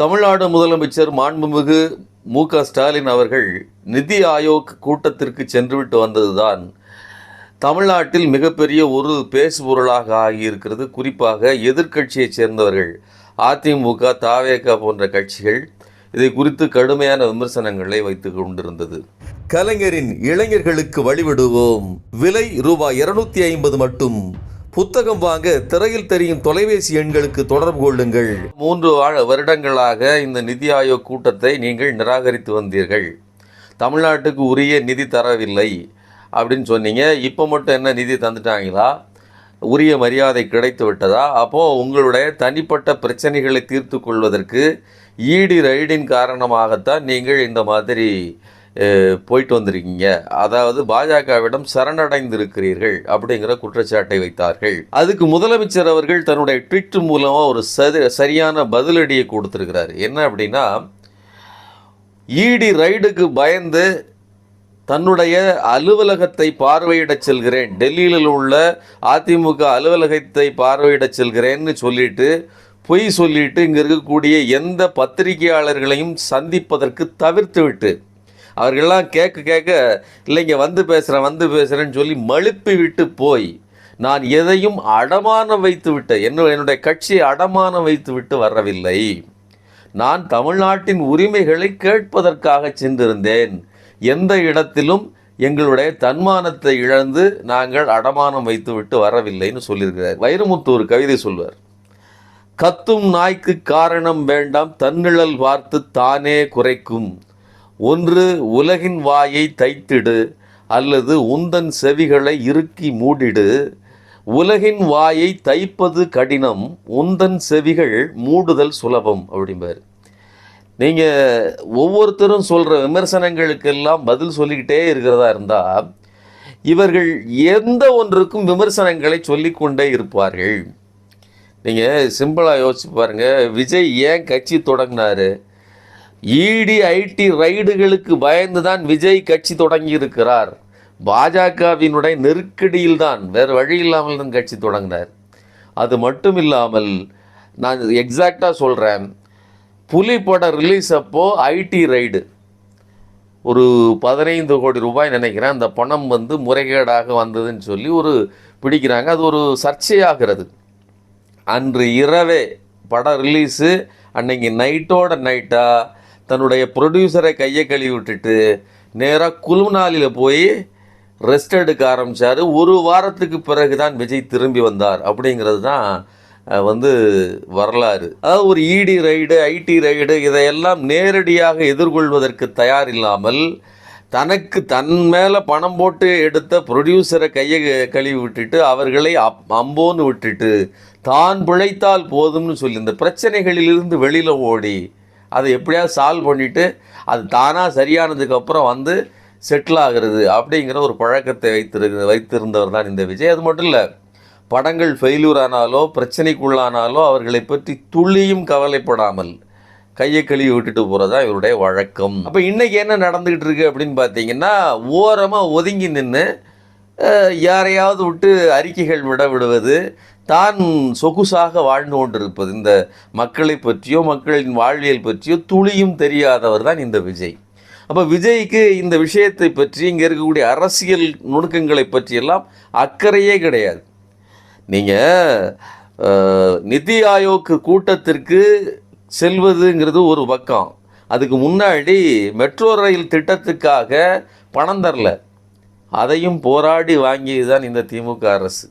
தமிழ்நாடு முதலமைச்சர் மாண்புமிகு மு க ஸ்டாலின் அவர்கள் நிதி ஆயோக் கூட்டத்திற்கு சென்றுவிட்டு வந்ததுதான் தமிழ்நாட்டில் மிகப்பெரிய ஒரு பேசுபொருளாக ஆகியிருக்கிறது. குறிப்பாக எதிர்க்கட்சியைச் சேர்ந்தவர்கள் அதிமுக தாவேக போன்ற கட்சிகள் இதை குறித்து கடுமையான விமர்சனங்களை வைத்துக் கொண்டிருந்தது. கலைஞரின் இளைஞர்களுக்கு வழிவிடுவோம். விலை ரூபாய் இருநூத்தி ஐம்பது மட்டும். புத்தகம் வாங்க திரையில் தெரியும் தொலைபேசி எண்களுக்கு தொடர்பு கொள்ளுங்கள். மூன்று வருடங்களாக இந்த நிதி ஆயோக் கூட்டத்தை நீங்கள் நிராகரித்து வந்தீர்கள். தமிழ்நாட்டுக்கு உரிய நிதி தரவில்லை அப்படின்னு சொன்னீங்க. இப்போ மட்டும் என்ன நிதி தந்துட்டாங்களா? உரிய மரியாதை கிடைத்து விட்டதா? அப்போது உங்களுடைய தனிப்பட்ட பிரச்சனைகளை தீர்த்து கொள்வதற்கு ஈடி ரைடின் காரணமாகத்தான் நீங்கள் இந்த மாதிரி போயிட்டு வந்திருக்கீங்க. அதாவது பாஜகவிடம் சரணடைந்திருக்கிறீர்கள் அப்படிங்கிற குற்றச்சாட்டை வைத்தார்கள். அதுக்கு முதலமைச்சர் அவர்கள் தன்னுடைய ட்விட் மூலமாக ஒரு சரி சரியான பதிலடியை கொடுத்துருக்கிறார். என்ன அப்படின்னா ஈடி ரைடுக்கு பயந்து தன்னுடைய அலுவலகத்தை பார்வையிடச் செல்கிறேன். டெல்லியில் உள்ள அதிமுக அலுவலகத்தை பார்வையிடச் செல்கிறேன்னு சொல்லிட்டு பொய் சொல்லிட்டு இங்கே இருக்கக்கூடிய எந்த பத்திரிகையாளர்களையும் சந்திப்பதற்கு தவிர்த்து விட்டு அவர்கள்லாம் கேட்க கேட்க இல்லைங்க வந்து பேசுகிறேன் வந்து பேசுகிறேன்னு சொல்லி மழுப்பி விட்டு போய் நான் எதையும் அடமானம் வைத்து விட்டு என்ன என்னுடைய கட்சியை அடமானம் வைத்து விட்டு வரவில்லை. நான் தமிழ்நாட்டின் உரிமைகளை கேட்பதற்காக சென்றிருந்தேன். எந்த இடத்திலும் எங்களுடைய தன்மானத்தை இழந்து நாங்கள் அடமானம் வைத்துவிட்டு வரவில்லைன்னு சொல்லியிருக்கிறார். வைரமுத்து ஒரு கவிதை சொல்வார் கத்தும் நாய்க்கு காரணம் வேண்டாம் தன்னிழல் பார்த்து தானே குறைக்கும். ஒன்று உலகின் வாயை தைத்திடு அல்லது உந்தன் செவிகளை இறுக்கி மூடிடு. உலகின் வாயை தைப்பது கடினம் உந்தன் செவிகள் மூடுதல் சுலபம் அப்படிம்பார். நீங்கள் ஒவ்வொருத்தரும் சொல்கிற விமர்சனங்களுக்கெல்லாம் பதில் சொல்லிக்கிட்டே இருக்கிறதா இருந்தால் இவர்கள் எந்த ஒன்றுக்கும் விமர்சனங்களை சொல்லிக்கொண்டே இருப்பார்கள். நீங்கள் சிம்பிளாக யோசிச்சு பாருங்கள் விஜய் ஏன் கட்சி தொடங்கினாரு? இடி ஐடி ரைடுகளுக்கு பயந்து தான் விஜய் கட்சி தொடங்கி இருக்கிறார் பாஜகவினுடைய நெருக்கடியில் தான் வேறு வழி இல்லாமல் தான் கட்சி தொடங்கினார். அது மட்டும் இல்லாமல் நான் எக்ஸாக்டாக சொல்கிறேன் புலி படம் ரிலீஸ் அப்போது ஐடி ரைடு. ஒரு பதினைந்து கோடி ரூபாய் நினைக்கிறேன் அந்த பணம் வந்து முறைகேடாக வந்ததுன்னு சொல்லி ஒரு பிடிக்கிறாங்க. அது ஒரு சர்ச்சையாகிறது. அன்று இரவே படம் ரிலீஸு அன்னைக்கு நைட்டோட நைட்டாக தன்னுடைய ப்ரொடியூசரை கையை கழுவி விட்டுட்டு நேராக குழுநாளில் போய் ரெஸ்ட் எடுக்க ஆரம்பித்தார் ஒரு வாரத்துக்கு பிறகு தான் விஜய் திரும்பி வந்தார். அப்படிங்கிறது தான் வந்து வரலாறு. அதாவது ஒரு இடி ரைடு ஐடி ரைடு இதையெல்லாம் நேரடியாக எதிர்கொள்வதற்கு தயார் இல்லாமல் தனக்கு தன் மேலே பணம் போட்டு எடுத்த ப்ரொடியூசரை கையை கழுவி விட்டுட்டு அவர்களை அப் அம்போன்னு விட்டுட்டு தான் பிழைத்தால் போதும்னு சொல்லி இந்த பிரச்சனைகளிலிருந்து வெளியில் ஓடி அதை எப்படியாவது சால்வ் பண்ணிவிட்டு அது தானாக சரியானதுக்கு அப்புறம் வந்து செட்டில் ஆகிறது அப்படிங்கிற ஒரு பழக்கத்தை வைத்திரு வைத்திருந்தவர் தான் இந்த விஜய். அது மட்டும் இல்லை படங்கள் ஃபெயில்யூர் ஆனாலோ பிரச்சனைக்குள்ளானாலோ அவர்களை பற்றி துளியும் கவலைப்படாமல் கையை கழுவி விட்டுட்டு போகிறது தான் இவருடைய வழக்கம். அப்போ இன்றைக்கி என்ன நடந்துக்கிட்டு இருக்கு அப்படின்னு பார்த்தீங்கன்னா ஓரமாக ஒதுங்கி நின்று யாரையாவது விட்டு அறிக்கைகள் விட விடுவது தான் சொகுசாக வாழ்ந்து கொண்டிருப்பது. இந்த மக்களை பற்றியோ மக்களின் வாழ்வியல் பற்றியோ துளியும் தெரியாதவர் தான் இந்த விஜய். அப்போ விஜய்க்கு இந்த விஷயத்தை பற்றி இங்கே இருக்கக்கூடிய அரசியல் நுணுக்கங்களை பற்றியெல்லாம் அக்கறையே கிடையாது. நீங்கள் நிதி ஆயோக் கூட்டத்திற்கு செல்வதுங்கிறது ஒரு பக்கம். அதுக்கு முன்னாடி மெட்ரோ ரயில் திட்டத்துக்காக பணம் தரல. அதையும் போராடி வாங்கியது தான் இந்த திமுக அரசு.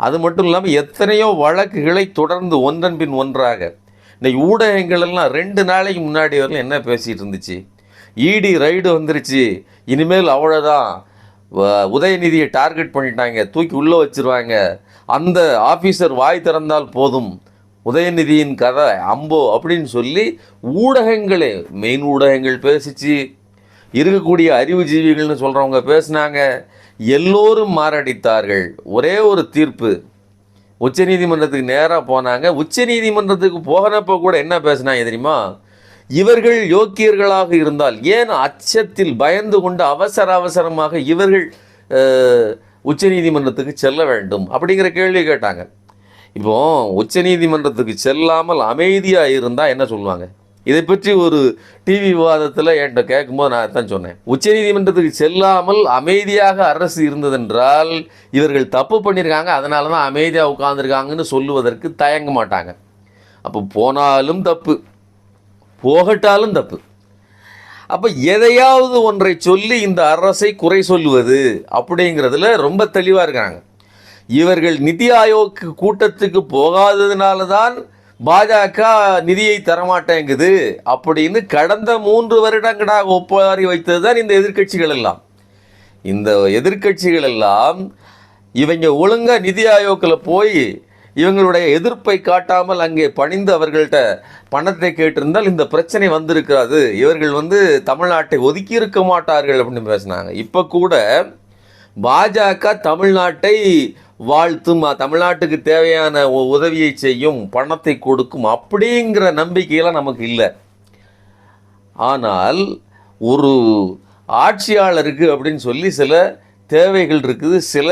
அது மட்டும் இல்லாமல் எத்தனையோ வழக்குகளை தொடர்ந்து ஒன்றன் பின் ஒன்றாக. இன்றைக்கி ஊடகங்கள் எல்லாம் ரெண்டு நாளைக்கு முன்னாடி வரலாம் என்ன பேசிகிட்டு இருந்துச்சு? இடி ரைடு வந்துருச்சு. இனிமேல் அவ்வளோதான் வ- உதயநிதியை டார்கெட் பண்ணிட்டாங்க. தூக்கி உள்ளே வச்சிருவாங்க. அந்த ஆஃபீஸர் வாய் திறந்தால் போதும். உதயநிதியின் கதை அம்போ அப்படின்னு சொல்லி ஊடகங்களே மெயின் ஊடகங்கள் பேசிச்சு. இருக்கக்கூடிய அறிவுஜீவிகள்னு சொல்கிறவங்க பேசுனாங்க. எல்லோரும் மாரடித்தார்கள். ஒரே ஒரு தீர்ப்பு. உச்சநீதிமன்றத்துக்கு நேராக போனாங்க. உச்சநீதிமன்றத்துக்கு போகிறப்ப கூட என்ன பேசினாங்க தெரியுமா? இவர்கள் யோக்கியர்களாக இருந்தால் ஏன் அச்சத்தில் பயந்து கொண்டு அவசர அவசரமாக இவர்கள் உச்சநீதிமன்றத்துக்கு செல்ல வேண்டும்? அப்படிங்கிற கேள்வி கேட்டாங்க. இப்போ உச்சநீதிமன்றத்துக்கு செல்லாமல் அமைதியாக இருந்தால் என்ன சொல்லுவாங்க? இதை பற்றி ஒரு டிவி விவாதத்தில் என்கிட்ட கேட்கும்போது நான் தான் சொன்னேன். உச்சநீதிமன்றத்துக்கு செல்லாமல் அமைதியாக அரசு இருந்ததென்றால் இவர்கள் தப்பு பண்ணியிருக்காங்க அதனால தான் அமைதியாக உட்காந்துருக்காங்கன்னு சொல்லுவதற்கு தயங்க மாட்டாங்க. அப்போ போனாலும் தப்பு போகட்டாலும் தப்பு. அப்போ எதையாவது ஒன்றை சொல்லி இந்த அரசை குறை சொல்லுவது அப்படிங்கிறதுல ரொம்ப தெளிவாக இருக்காங்க இவர்கள் நிதி ஆயோக் கூட்டத்துக்கு போகாததுனால தான் பாஜக நிதியை தரமாட்டேங்குது அப்படின்னு கடந்த மூன்று வருடங்களாக ஒப்பாரி வைத்தது தான் இந்த எதிர்கட்சிகள் எல்லாம். இந்த எதிர்க்கட்சிகள் எல்லாம் இவங்க ஒழுங்கா நிதி ஆயோக்கில் போய் இவங்களுடைய எதிர்ப்பை காட்டாமல் அங்கே பணிந்து அவர்கள்ட்ட பணத்தை கேட்டிருந்தால் இந்த பிரச்சனை வந்திருக்காது இவர்கள் வந்து தமிழ்நாட்டை ஒதுக்கி இருக்க மாட்டார்கள் அப்படின்னு பேசினாங்க. இப்போ கூட பாஜக தமிழ்நாட்டை வாழ்த்தும் தமிழ்நாட்டுக்கு தேவையான உதவியை செய்யும் பணத்தை கொடுக்கும் அப்படிங்கிற நம்பிக்கையெல்லாம் நமக்கு இல்லை. ஆனால் ஒரு ஆட்சியாளருக்கு அப்படின்னு சொல்லி சில தேவைகள் இருக்குது சில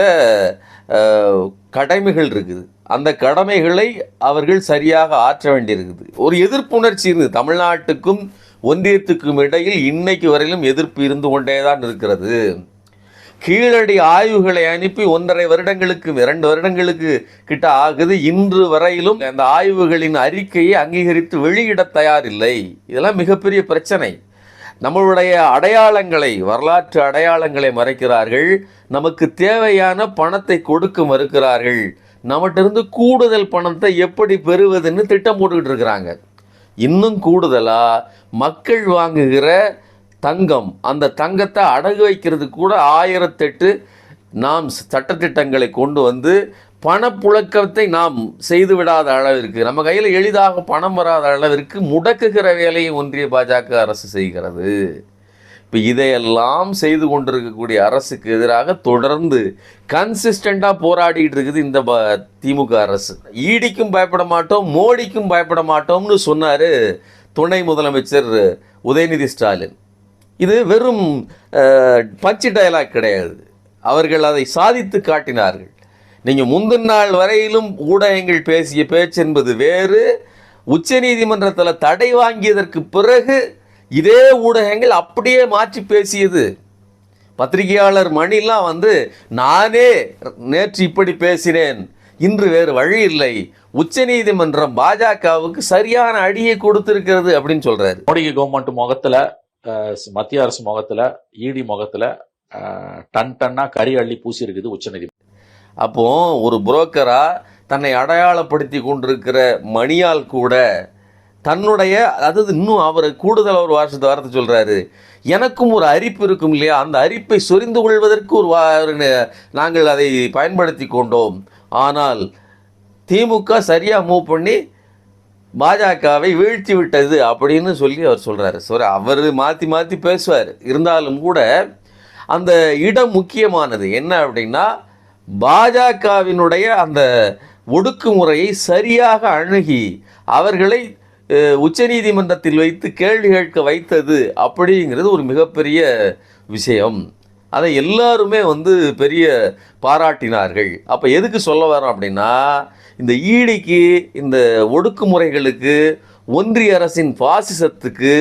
கடமைகள் இருக்குது. அந்த கடமைகளை அவர்கள் சரியாக ஆற்ற வேண்டியிருக்குது. ஒரு எதிர்ப்புணர்ச்சி இருந்தது தமிழ்நாட்டுக்கும் ஒன்றியத்துக்கும் இடையில் இன்னைக்கு வரையிலும் எதிர்ப்பு இருந்து கொண்டே தான் இருக்கிறது. கீழடி ஆய்வுகளை அனுப்பி ஒன்றரை வருடங்களுக்கு இரண்டு வருடங்களுக்கு கிட்ட ஆகுது. இன்று வரையிலும் அந்த ஆய்வுகளின் அறிக்கையை அங்கீகரித்து வெளியிட தயாரில்லை. இதெல்லாம் மிகப்பெரிய பிரச்சனை. நம்மளுடைய அடையாளங்களை வரலாற்று அடையாளங்களை மறைக்கிறார்கள். நமக்கு தேவையான பணத்தை கொடுக்க மறுக்கிறார்கள். நம்மகிட்டருந்து கூடுதல் பணத்தை எப்படி பெறுவதுன்னு திட்டம் போட்டுக்கிட்டு இருக்கிறாங்க. இன்னும் கூடுதலாக மக்கள் வாங்குகிற தங்கம். அந்த தங்கத்தை அடகு வைக்கிறது கூட ஆயிரத்தெட்டு நாம் சட்டத்திட்டங்களை கொண்டு வந்து பணப்புழக்கத்தை நாம் செய்து விடாத அளவிற்கு நம்ம கையில் எளிதாக பணம் வராத அளவிற்கு முடக்குகிற வேலையை ஒன்றிய பாஜக அரசு செய்கிறது. இப்போ இதையெல்லாம் செய்து கொண்டிருக்கக்கூடிய அரசுக்கு எதிராக தொடர்ந்து கன்சிஸ்டண்ட்டாக போராடிட்டு இருக்குது இந்த ப திமுக அரசு. ஈடிக்கும் பயப்பட மாட்டோம் மோடிக்கும் பயப்பட மாட்டோம்னு சொன்னார் துணை முதலமைச்சர் உதயநிதி ஸ்டாலின். இது வெறும் பச்சை டயலாக் கிடையாது. அவர்கள் அதை சாதித்து காட்டினார்கள். நீங்கள் முந்தின நாள் வரையிலும் ஊடகங்கள் பேசிய பேச்சு என்பது வேறு. உச்சநீதிமன்றத்தில் தடை வாங்கியதற்கு பிறகு இதே ஊடகங்கள் அப்படியே மாற்றி பேசியது. பத்திரிகையாளர் மணிலாம் வந்து நானே நேற்று இப்படி பேசினேன். இன்று வேறு வழி இல்லை. உச்சநீதிமன்றம் பாஜகவுக்கு சரியான அடியை கொடுத்திருக்கிறது அப்படின்னு சொல்றாரு. மோடி கவர்மெண்ட் முகத்துல மத்திய அரசு முகத்தில் இடி முகத்தில் டன் டன்னாக கறி அள்ளி பூசியிருக்குது உச்சநீதிமன்றம் அப்போ ஒரு புரோக்கரா தன்னை அடையாளப்படுத்தி கொண்டிருக்கிற மணியால் கூட தன்னுடைய அதாவது இன்னும் அவர் கூடுதல் ஒரு வார்த்தை வார்த்தை சொல்றாரு. எனக்கும் ஒரு அரிப்பு இருக்கும் இல்லையா? அந்த அரிப்பை சொரிந்து கொள்வதற்கு ஒரு நாங்கள் அதை பயன்படுத்தி கொண்டோம். ஆனால் திமுக சரியாக மூவ் பண்ணி பாஜகவை வீழ்த்தி விட்டது அப்படின்னு சொல்லி அவர் சொல்கிறாரு சார் அவர் மாற்றி மாற்றி பேசுவார். இருந்தாலும் கூட அந்த இடம் முக்கியமானது என்ன அப்படின்னா பாஜகவினுடைய அந்த ஒடுக்குமுறையை சரியாக அணுகி அவர்களை உச்சநீதிமன்றத்தில் வைத்து கேள்வி கேட்க வைத்தது அப்படிங்கிறது ஒரு மிகப்பெரிய விஷயம். அதை எல்லாருமே வந்து பெரிய பாராட்டினார்கள். அப்போ எதுக்கு சொல்ல வரோம் அப்படின்னா இந்த ஈடிக்கு இந்த ஒடுக்குமுறைகளுக்கு ஒன்றிய அரசின் பாசிசத்துக்கு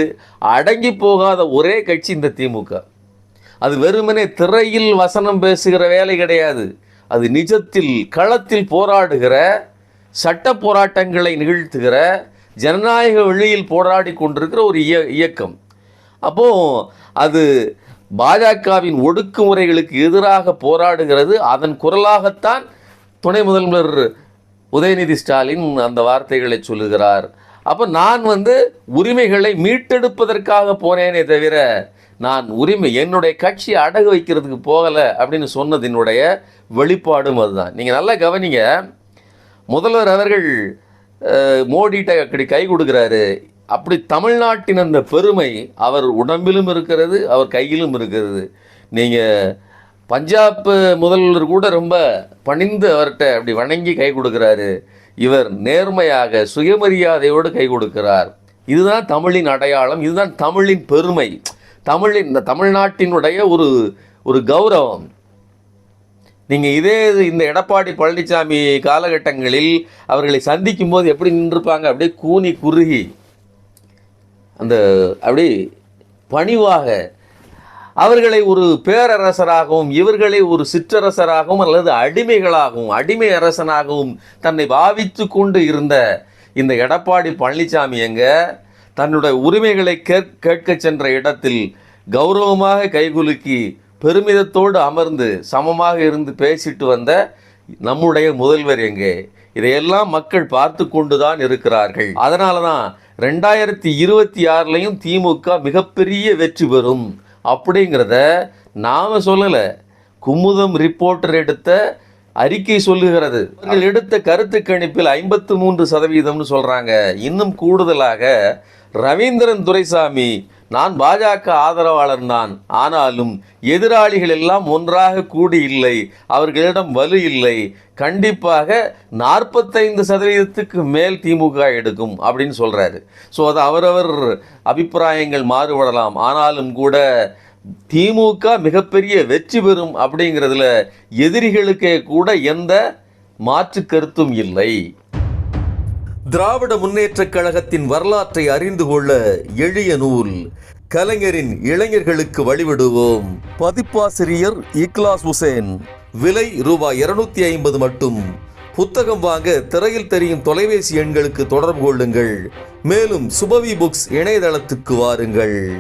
அடங்கி போகாத ஒரே கட்சி இந்த திமுக. அது வெறுமனே திரையில் வசனம் பேசுகிற வேலை கிடையாது. அது நிஜத்தில் களத்தில் போராடுகிற சட்ட போராட்டங்களை நிகழ்த்துகிற ஜனநாயக வழியில் போராடி கொண்டிருக்கிற ஒரு இய இயக்கம். அப்போது அது பாஜகவின் ஒடுக்குமுறைகளுக்கு எதிராக போராடுகிறது. அதன் குரலாகத்தான் துணை முதல்வர் உதயநிதி ஸ்டாலின் அந்த வார்த்தைகளை சொல்லுகிறார். அப்போ நான் வந்து உரிமைகளை மீட்டெடுப்பதற்காக போனேனே தவிர நான் உரிமை என்னுடைய கட்சி அடகு வைக்கிறதுக்கு போகலை அப்படின்னு சொன்னதினுடைய வெளிப்பாடும் அதுதான். நீங்கள் நல்லா கவனிங்க. முதல்வர் அவர்கள் மோடிகிட்ட மோடிட்ட அப்படி கை கொடுக்குறாரு. அப்படி தமிழ்நாட்டின் அந்த பெருமை அவர் உடம்பிலும் இருக்கிறது அவர் கையிலும் இருக்கிறது. நீங்கள் பஞ்சாப் முதல்வர் கூட ரொம்ப பணிந்து அவர்கிட்ட அப்படி வணங்கி கை கொடுக்குறாரு. இவர் நேர்மையாக சுயமரியாதையோடு கை கொடுக்கிறார். இதுதான் தமிழின் அடையாளம் இதுதான் தமிழின் பெருமை. தமிழின் இந்த தமிழ்நாட்டினுடைய ஒரு ஒரு கௌரவம். நீங்கள் இதே இது இந்த எடப்பாடி பழனிசாமி காலகட்டங்களில் அவர்களை சந்திக்கும் போது எப்படி நின்றுப்பாங்க? அப்படியே கூனி குறுகி. அந்த அப்படி பணிவாக அவர்களை ஒரு பேரரசராகவும் இவர்களை ஒரு சிற்றரசராகவும் அல்லது அடிமைகளாகவும் அடிமை அரசனாகவும் தன்னை பாவித்து கொண்டு இருந்த இந்த எடப்பாடி பழனிசாமி எங்க தன்னுடைய உரிமைகளை கேட்க சென்ற இடத்தில் கௌரவமாக கைகுலுக்கி பெருமிதத்தோடு அமர்ந்து சமமாக இருந்து பேசிட்டு வந்த நம்முடைய முதல்வர் எங்கே? இதையெல்லாம் மக்கள் பார்த்து கொண்டுதான் இருக்கிறார்கள். அதனால தான் ரெண்டாயிரத்தி இருபத்தி ஆறுலையும் திமுக மிகப்பெரிய வெற்றி பெறும். அப்படிங்கிறத நாம் சொல்லலை. குமுதம் ரிப்போர்ட்டர் எடுத்த அறிக்கை சொல்லுகிறது. அவர்கள் எடுத்த கருத்து கணிப்பில் ஐம்பத்து மூன்று சதவீதம்னு சொல்கிறாங்க இன்னும் கூடுதலாக ரவீந்திரன் துரைசாமி நான் பாஜக ஆதரவாளர் தான் ஆனாலும் எதிராளிகள் எல்லாம் ஒன்றாக கூடி இல்லை. அவர்களிடம் வலு இல்லை. கண்டிப்பாக நாற்பத்தைந்து சதவீதத்துக்கு மேல் திமுக எடுக்கும் அப்படின்னு சொல்கிறாரு ஸோ அது அவரவர் அபிப்பிராயங்கள் மாறுபடலாம். ஆனாலும் கூட திமுக மிகப்பெரிய வெற்றி பெறும் அப்படிங்கிறதுல எதிரிகளுக்கே கூட எந்த மாற்று கருத்தும் இல்லை. திராவிட முன்னேற்றக் கழகத்தின் வரலாற்றை அறிந்து கொள்ள எளிய நூல். கலைஞரின் இளைஞர்களுக்கு வழிவிடுவோம் பதிப்பாசிரியர் இக்லாஸ் ஹுசேன் விலை ரூபாய் இருநூத்தி ஐம்பது மட்டும். புத்தகம் வாங்க திரையில் தெரியும் தொலைபேசி எண்களுக்கு தொடர்பு கொள்ளுங்கள். மேலும் சுபவி புக்ஸ் இணையதளத்துக்கு வாருங்கள்.